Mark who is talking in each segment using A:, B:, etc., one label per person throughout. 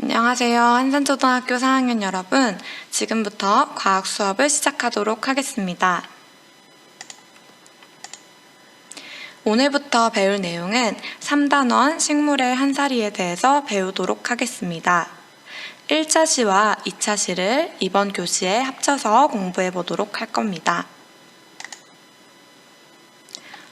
A: 안녕하세요. 한산초등학교 4학년 여러분. 지금부터 과학 수업을 시작하도록 하겠습니다. 오늘부터 배울 내용은 3단원 식물의 한 사리에 대해서 배우도록 하겠습니다. 1차 시와 2차 시를 이번 교시에 합쳐서 공부해 보도록 할 겁니다.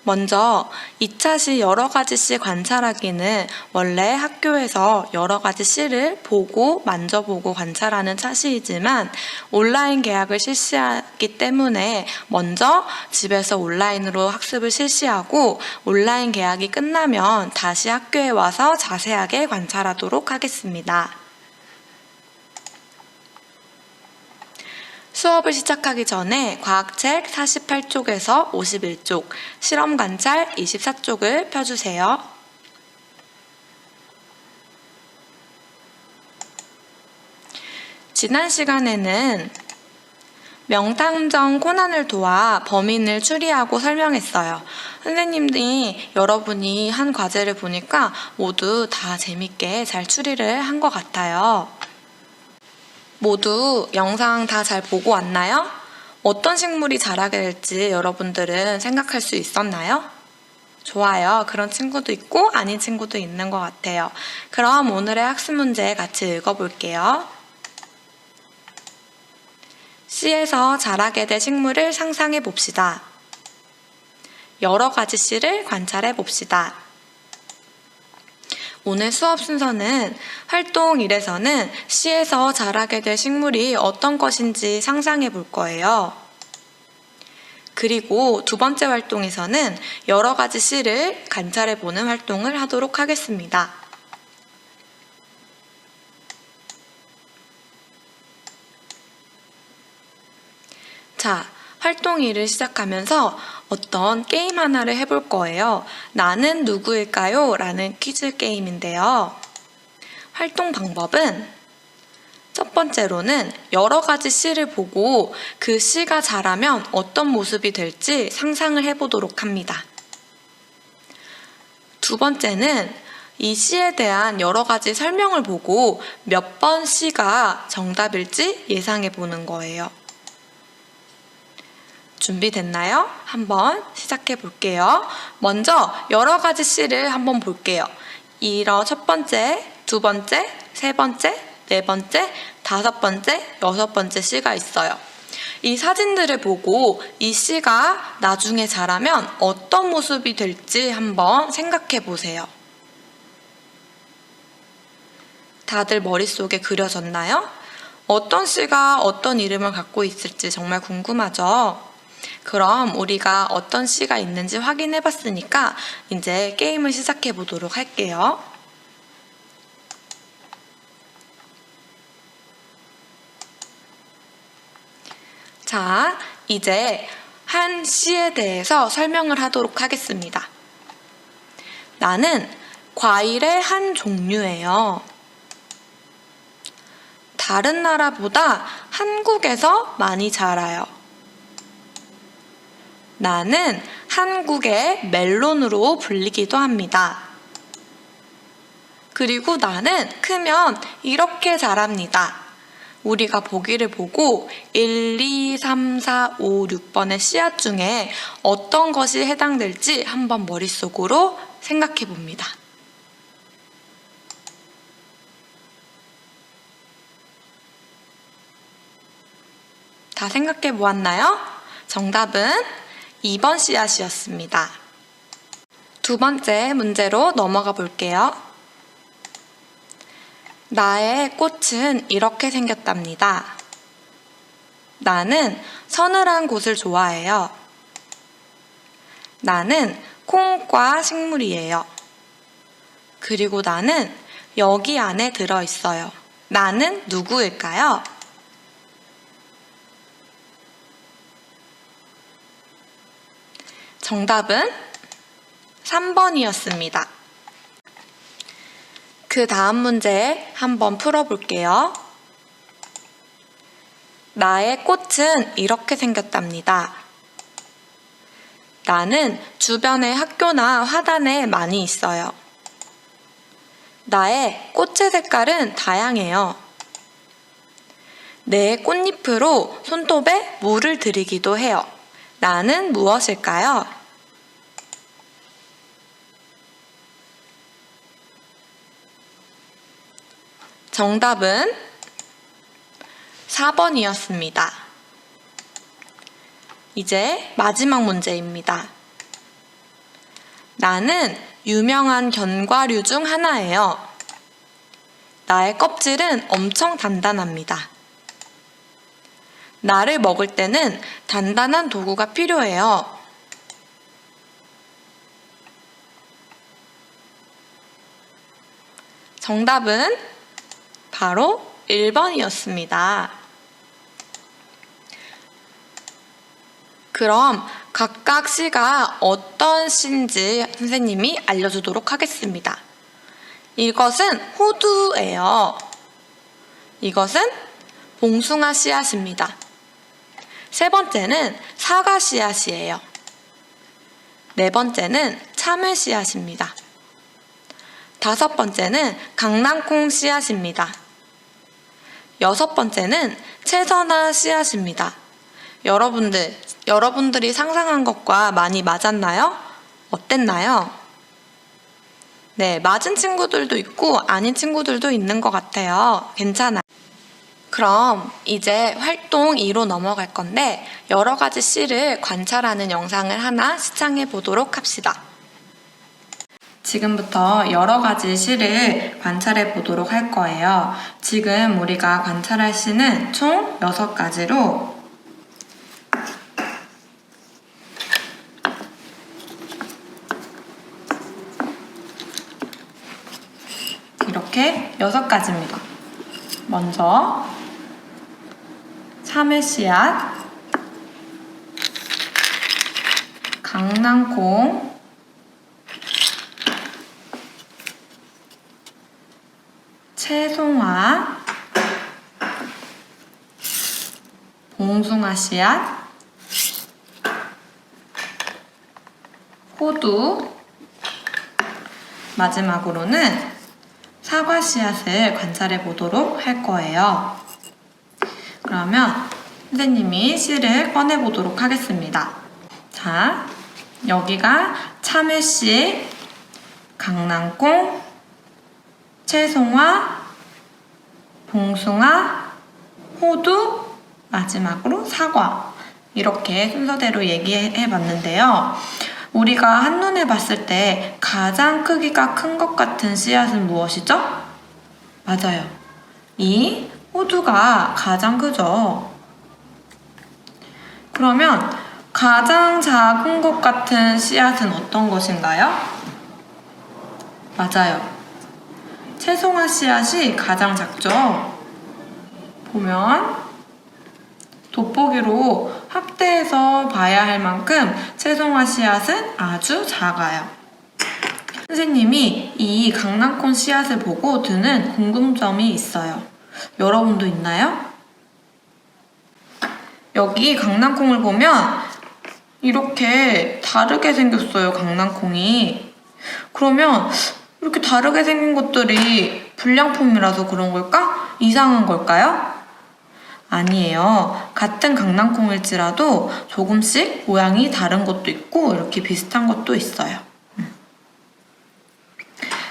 A: 먼저 2차 시 여러 가지 시 관찰하기는 원래 학교에서 여러 가지 시를 보고 만져보고 관찰하는 차시이지만 온라인 계약을 실시하기 때문에 먼저 집에서 온라인으로 학습을 실시하고 온라인 계약이 끝나면 다시 학교에 와서 자세하게 관찰하도록 하겠습니다. 수업을 시작하기 전에 과학책 48쪽에서 51쪽, 실험 관찰 24쪽을 펴주세요. 지난 시간에는 명탐정 코난을 도와 범인을 추리하고 설명했어요. 선생님이 여러분이 한 과제를 보니까 모두 다 재밌게 잘 추리를 한 것 같아요. 모두 영상 다 잘 보고 왔나요? 어떤 식물이 자라게 될지 여러분들은 생각할 수 있었나요? 좋아요. 그런 친구도 있고 아닌 친구도 있는 것 같아요. 그럼 오늘의 학습 문제 같이 읽어볼게요. 씨에서 자라게 될 식물을 상상해 봅시다. 여러 가지 씨를 관찰해 봅시다. 오늘 수업 순서는 활동 1에서는 씨에서 자라게 될 식물이 어떤 것인지 상상해 볼 거예요. 그리고 두 번째 활동에서는 여러 가지 씨를 관찰해 보는 활동을 하도록 하겠습니다. 자, 활동일을 시작하면서 어떤 게임 하나를 해볼 거예요. 나는 누구일까요? 라는 퀴즈 게임인데요. 활동 방법은 첫 번째로는 여러 가지 시를 보고 그시가 자라면 어떤 모습이 될지 상상을 해보도록 합니다. 두 번째는 이시에 대한 여러 가지 설명을 보고 몇 번시가 정답일지 예상해 보는 거예요. 준비됐나요? 한번 시작해 볼게요. 먼저 여러 가지 씨를 한번 볼게요. 이러 첫 번째, 두 번째, 세 번째, 네 번째, 다섯 번째, 여섯 번째 씨가 있어요. 이 사진들을 보고 이 씨가 나중에 자라면 어떤 모습이 될지 한번 생각해 보세요. 다들 머릿속에 그려졌나요? 어떤 씨가 어떤 이름을 갖고 있을지 정말 궁금하죠? 그럼 우리가 어떤 시가 있는지 확인해 봤으니까 이제 게임을 시작해 보도록 할게요. 자, 이제 한시에 대해서 설명을 하도록 하겠습니다. 나는 과일의 한 종류예요. 다른 나라보다 한국에서 많이 자라요. 나는 한국의 멜론으로 불리기도 합니다. 그리고 나는 크면 이렇게 자랍니다. 우리가 보기를 보고 1, 2, 3, 4, 5, 6번의 씨앗 중에 어떤 것이 해당될지 한번 머릿속으로 생각해 봅니다. 다 생각해 보았나요? 정답은 2번 씨앗이었습니다. 두 번째 문제로 넘어가 볼게요. 나의 꽃은 이렇게 생겼답니다. 나는 서늘한 곳을 좋아해요. 나는 콩과 식물이에요. 그리고 나는 여기 안에 들어있어요. 나는 누구일까요? 정답은 3번이었습니다. 그 다음 문제 한번 풀어볼게요. 나의 꽃은 이렇게 생겼답니다. 나는 주변의 학교나 화단에 많이 있어요. 나의 꽃의 색깔은 다양해요. 내 꽃잎으로 손톱에 물을 들이기도 해요. 나는 무엇일까요? 정답은 4번이었습니다. 이제 마지막 문제입니다. 나는 유명한 견과류 중 하나예요. 나의 껍질은 엄청 단단합니다. 나를 먹을 때는 단단한 도구가 필요해요. 정답은 바로 1번이었습니다. 그럼 각각 시가 어떤 시인지 선생님이 알려주도록 하겠습니다. 이것은 호두예요. 이것은 봉숭아 씨앗입니다. 세 번째는 사과 씨앗이에요. 네 번째는 참외 씨앗입니다. 다섯 번째는 강낭콩 씨앗입니다. 여섯 번째는 채소나 씨앗입니다. 여러분들, 여러분들이 상상한 것과 많이 맞았나요? 어땠나요? 네, 맞은 친구들도 있고 아닌 친구들도 있는 것 같아요. 괜찮아요. 그럼 이제 활동 2로 넘어갈 건데 여러 가지 씨를 관찰하는 영상을 하나 시청해 보도록 합시다. 지금부터 여러 가지 시를 관찰해 보도록 할 거예요. 지금 우리가 관찰할 시는 총 6가지로 이렇게 6가지입니다. 먼저 참외 씨앗 강낭콩 채송화 봉숭아 씨앗, 호두, 마지막으로는 사과 씨앗을 관찰해 보도록 할 거예요. 그러면 선생님이 씨를 꺼내 보도록 하겠습니다. 자, 여기가 참외씨, 강낭콩, 채송화, 봉숭아, 호두, 마지막으로 사과. 이렇게 순서대로 얘기해 봤는데요. 우리가 한눈에 봤을 때 가장 크기가 큰 것 같은 씨앗은 무엇이죠? 맞아요. 이 호두가 가장 크죠. 그러면 가장 작은 것 같은 씨앗은 어떤 것인가요? 맞아요. 채송화 씨앗이 가장 작죠. 보면 돋보기로 합대해서 봐야 할 만큼 채송화 씨앗은 아주 작아요. 선생님이 이 강낭콘 씨앗을 보고 드는 궁금점이 있어요. 여러분도 있나요? 여기 강낭콩을 보면 이렇게 다르게 생겼어요, 강낭콩이. 그러면 이렇게 다르게 생긴 것들이 불량품이라서 그런 걸까? 이상한 걸까요? 아니에요. 같은 강낭콩일지라도 조금씩 모양이 다른 것도 있고 이렇게 비슷한 것도 있어요. 음.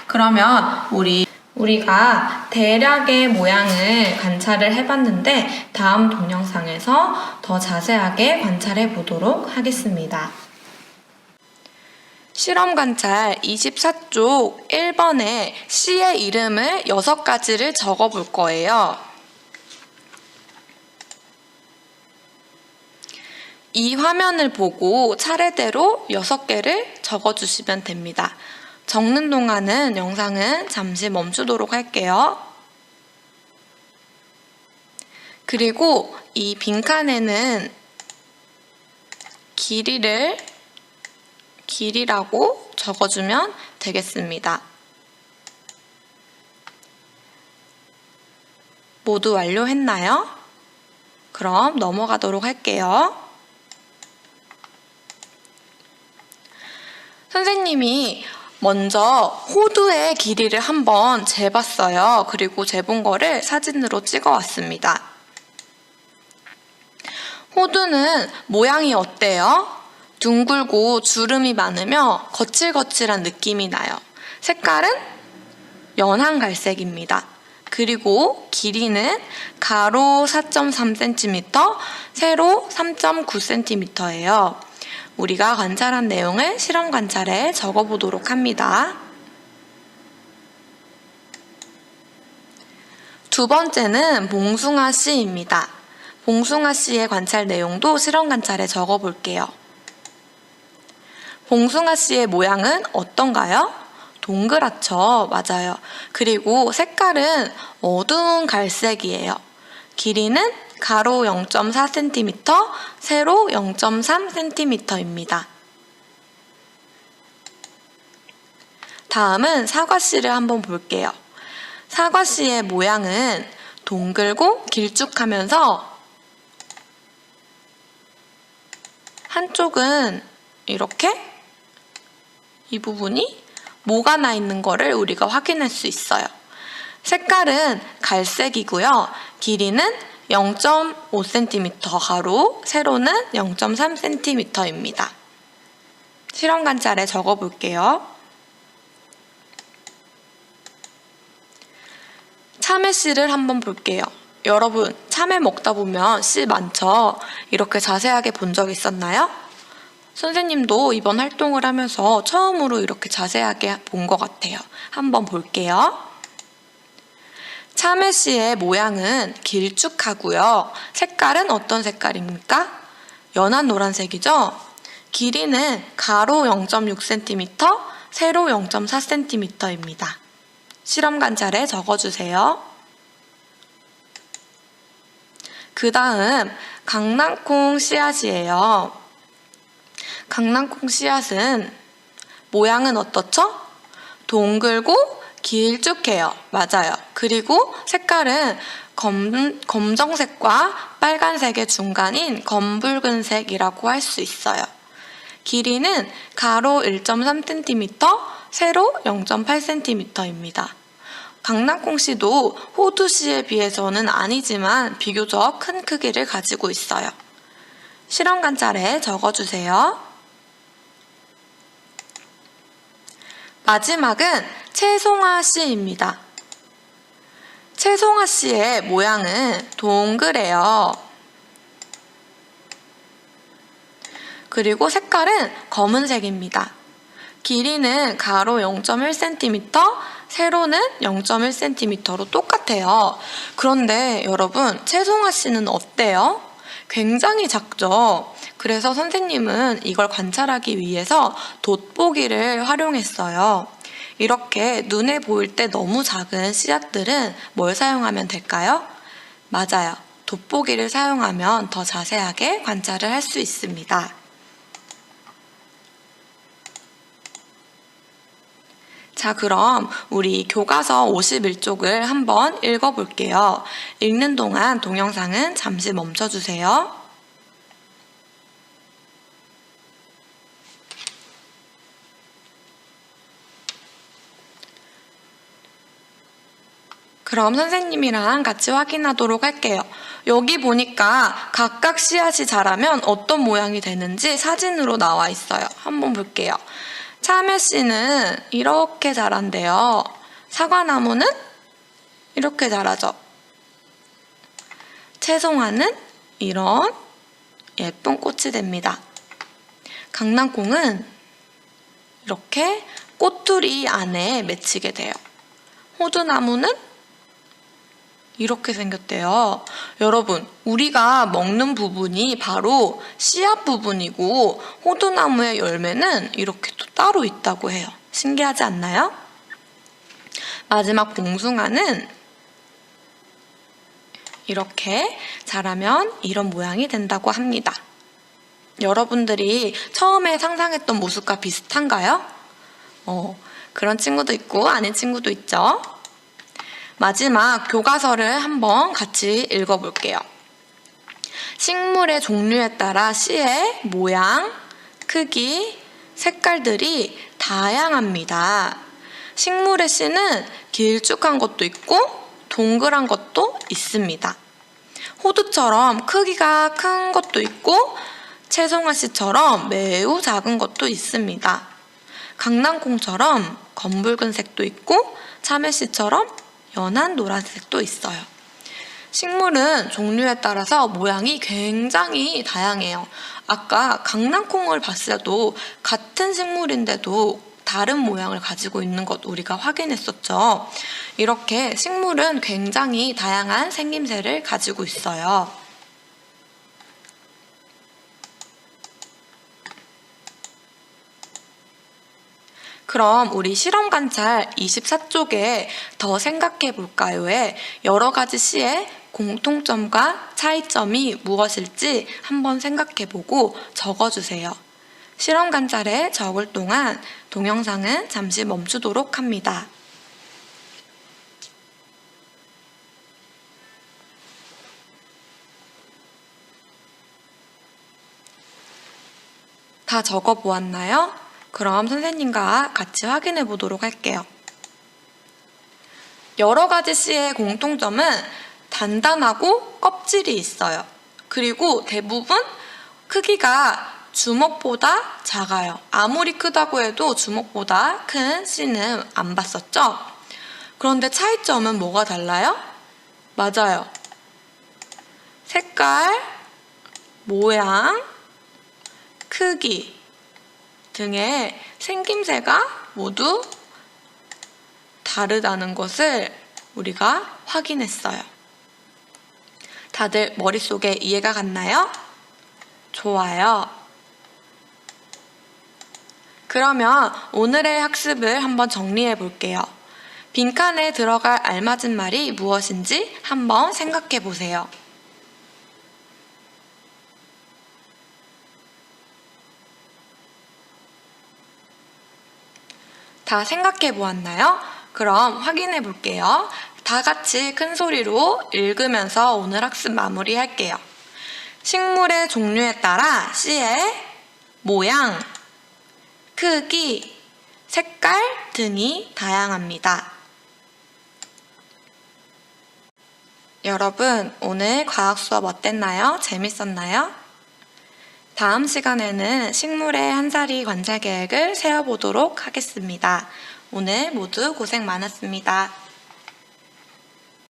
A: 그러면 우리 우리가 대략의 모양을 관찰을 해봤는데 다음 동영상에서 더 자세하게 관찰해 보도록 하겠습니다. 실험 관찰 24쪽 1번에 씨의 이름을 6가지를 적어 볼 거예요. 이 화면을 보고 차례대로 6개를 적어 주시면 됩니다. 적는 동안은 영상은 잠시 멈추도록 할게요. 그리고 이 빈칸에는 길이를 길이라고 적어주면 되겠습니다. 모두 완료했나요? 그럼 넘어가도록 할게요. 선생님이 먼저 호두의 길이를 한번 재봤어요. 그리고 재본 거를 사진으로 찍어 왔습니다. 호두는 모양이 어때요? 둥글고 주름이 많으며 거칠거칠한 느낌이 나요. 색깔은 연한 갈색입니다. 그리고 길이는 가로 4.3cm, 세로 3.9cm예요. 우리가 관찰한 내용을 실험 관찰에 적어보도록 합니다. 두 번째는 봉숭아 씨입니다. 봉숭아 씨의 관찰 내용도 실험 관찰에 적어볼게요. 봉숭아 씨의 모양은 어떤가요? 동그랗죠? 맞아요. 그리고 색깔은 어두운 갈색이에요. 길이는 가로 0.4cm, 세로 0.3cm입니다. 다음은 사과 씨를 한번 볼게요. 사과 씨의 모양은 동글고 길쭉하면서 한쪽은 이렇게 이 부분이 뭐가나 있는 거를 우리가 확인할 수 있어요. 색깔은 갈색이고요. 길이는 0.5cm 가로, 세로는 0.3cm입니다. 실험 관찰에 적어 볼게요. 참외 씨를 한번 볼게요. 여러분, 참외 먹다 보면 씨 많죠? 이렇게 자세하게 본 적 있었나요? 선생님도 이번 활동을 하면서 처음으로 이렇게 자세하게 본 것 같아요. 한번 볼게요. 참외 씨의 모양은 길쭉하고요. 색깔은 어떤 색깔입니까? 연한 노란색이죠? 길이는 가로 0.6cm, 세로 0.4cm입니다. 실험 관찰에 적어주세요. 그 다음 강낭콩 씨앗이에요. 강낭콩 씨앗은 모양은 어떻죠? 동글고 길쭉해요. 맞아요. 그리고 색깔은 검, 검정색과 빨간색의 중간인 검붉은색이라고 할 수 있어요. 길이는 가로 1.3cm, 세로 0.8cm입니다. 강낭콩 씨도 호두 씨에 비해서는 아니지만 비교적 큰 크기를 가지고 있어요. 실험 관찰에 적어주세요. 마지막은 채송아 씨입니다. 채송아 씨의 모양은 동그래요. 그리고 색깔은 검은색입니다. 길이는 가로 0.1cm, 세로는 0.1cm로 똑같아요. 그런데 여러분, 채송아 씨는 어때요? 굉장히 작죠. 그래서 선생님은 이걸 관찰하기 위해서 돋보기를 활용했어요. 이렇게 눈에 보일 때 너무 작은 씨앗들은 뭘 사용하면 될까요? 맞아요. 돋보기를 사용하면 더 자세하게 관찰을 할 수 있습니다. 자, 그럼 우리 교과서 51쪽을 한번 읽어 볼게요. 읽는 동안 동영상은 잠시 멈춰 주세요. 그럼 선생님이랑 같이 확인하도록 할게요. 여기 보니까 각각 씨앗이 자라면 어떤 모양이 되는지 사진으로 나와 있어요. 한번 볼게요. 참외 씨는 이렇게 자란대요. 사과나무는 이렇게 자라죠. 채송화는 이런 예쁜 꽃이 됩니다. 강낭콩은 이렇게 꼬투리 안에 맺히게 돼요. 호두나무는 이렇게 생겼대요. 여러분, 우리가 먹는 부분이 바로 씨앗 부분이고 호두나무의 열매는 이렇게 또 따로 있다고 해요. 신기하지 않나요? 마지막 봉숭아는 이렇게 자라면 이런 모양이 된다고 합니다. 여러분들이 처음에 상상했던 모습과 비슷한가요? 어, 그런 친구도 있고 아닌 친구도 있죠. 마지막 교과서를 한번 같이 읽어볼게요. 식물의 종류에 따라 씨의 모양, 크기, 색깔들이 다양합니다. 식물의 씨는 길쭉한 것도 있고 동그란 것도 있습니다. 호두처럼 크기가 큰 것도 있고 채송화 씨처럼 매우 작은 것도 있습니다. 강낭콩처럼 검붉은색도 있고 참외 씨처럼 연한 노란색도 있어요. 식물은 종류에 따라서 모양이 굉장히 다양해요. 아까 강낭콩을 봤어도 같은 식물인데도 다른 모양을 가지고 있는 것 우리가 확인했었죠. 이렇게 식물은 굉장히 다양한 생김새를 가지고 있어요. 그럼 우리 실험 관찰 24쪽에 더 생각해 볼까요에 여러 가지 시의 공통점과 차이점이 무엇일지 한번 생각해 보고 적어 주세요. 실험 관찰에 적을 동안 동영상은 잠시 멈추도록 합니다. 다 적어 보았나요? 그럼 선생님과 같이 확인해 보도록 할게요. 여러 가지 씨의 공통점은 단단하고 껍질이 있어요. 그리고 대부분 크기가 주먹보다 작아요. 아무리 크다고 해도 주먹보다 큰 씨는 안 봤었죠? 그런데 차이점은 뭐가 달라요? 맞아요. 색깔, 모양, 크기, 등의 생김새가 모두 다르다는 것을 우리가 확인했어요. 다들 머릿속에 이해가 갔나요? 좋아요. 그러면 오늘의 학습을 한번 정리해 볼게요. 빈칸에 들어갈 알맞은 말이 무엇인지 한번 생각해 보세요. 다 생각해 보았나요? 그럼 확인해 볼게요. 다 같이 큰 소리로 읽으면서 오늘 학습 마무리 할게요. 식물의 종류에 따라 씨의 모양, 크기, 색깔 등이 다양합니다. 여러분, 오늘 과학 수업 어땠나요? 재밌었나요? 다음 시간에는 식물의 한 자리 관찰 계획을 세워보도록 하겠습니다. 오늘 모두 고생 많았습니다.